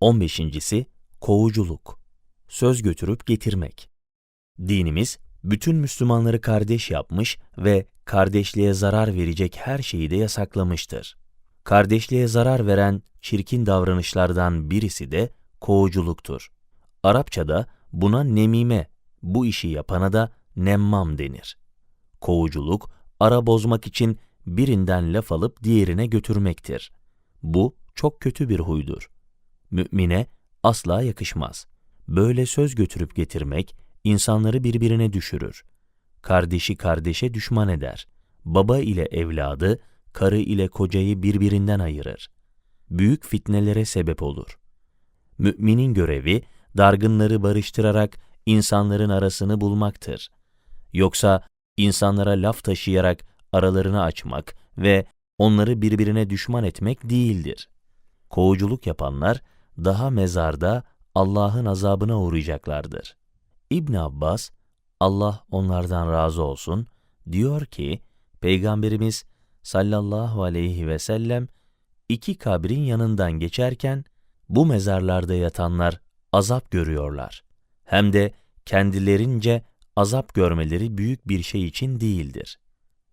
15.si kovuculuk. Söz götürüp getirmek. Dinimiz bütün Müslümanları kardeş yapmış ve kardeşliğe zarar verecek her şeyi de yasaklamıştır. Kardeşliğe zarar veren çirkin davranışlardan birisi de kovuculuktur. Arapçada buna nemime, bu işi yapana da nemmam denir. Kovuculuk, ara bozmak için birinden laf alıp diğerine götürmektir. Bu çok kötü bir huydur. Mümine asla yakışmaz. Böyle söz götürüp getirmek insanları birbirine düşürür. Kardeşi kardeşe düşman eder. Baba ile evladı, karı ile kocayı birbirinden ayırır. Büyük fitnelere sebep olur. Müminin görevi dargınları barıştırarak insanların arasını bulmaktır. Yoksa insanlara laf taşıyarak aralarını açmak ve onları birbirine düşman etmek değildir. Kovuculuk yapanlar daha mezarda Allah'ın azabına uğrayacaklardır. İbn Abbas, Allah onlardan razı olsun, diyor ki, Peygamberimiz sallallahu aleyhi ve sellem iki kabrin yanından geçerken bu mezarlarda yatanlar azap görüyorlar. Hem de kendilerince azap görmeleri büyük bir şey için değildir,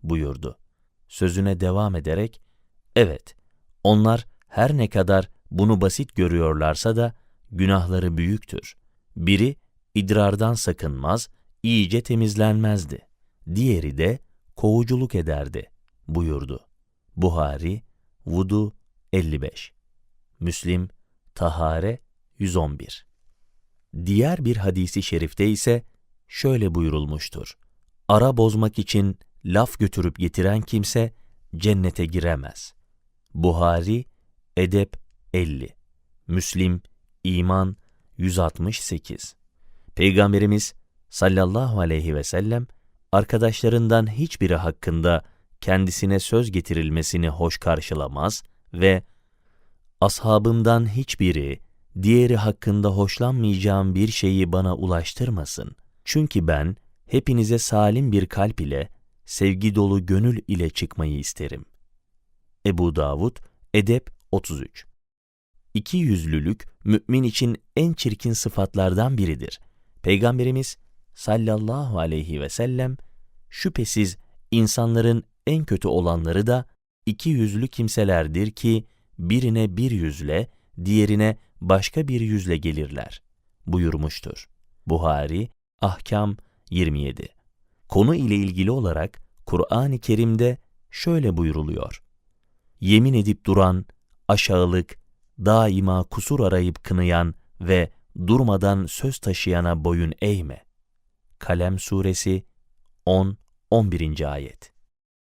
buyurdu. Sözüne devam ederek, evet, onlar her ne kadar bunu basit görüyorlarsa da günahları büyüktür. Biri idrardan sakınmaz, iyice temizlenmezdi. Diğeri de kovuculuk ederdi, buyurdu. Buhari, Vudu 55 Müslim, Tahare 111 Diğer bir hadisi şerifte ise şöyle buyurulmuştur. Ara bozmak için laf götürüp getiren kimse cennete giremez. Buhari, Edep 50 Müslim, İman 168 Peygamberimiz sallallahu aleyhi ve sellem arkadaşlarından hiçbiri hakkında kendisine söz getirilmesini hoş karşılamaz ve ashabımdan hiçbiri diğeri hakkında hoşlanmayacağım bir şeyi bana ulaştırmasın. Çünkü ben hepinize salim bir kalp ile, sevgi dolu gönül ile çıkmayı isterim. Ebu Davud, Edep 33 İki yüzlülük, mümin için en çirkin sıfatlardan biridir. Peygamberimiz sallallahu aleyhi ve sellem, şüphesiz insanların en kötü olanları da iki yüzlü kimselerdir ki, birine bir yüzle, diğerine başka bir yüzle gelirler, buyurmuştur. Buhari, Ahkam 27 Konu ile ilgili olarak Kur'an-ı Kerim'de şöyle buyuruluyor. Yemin edip duran, aşağılık, daima kusur arayıp kınayan ve durmadan söz taşıyana boyun eğme. Kalem Suresi 10-11. Ayet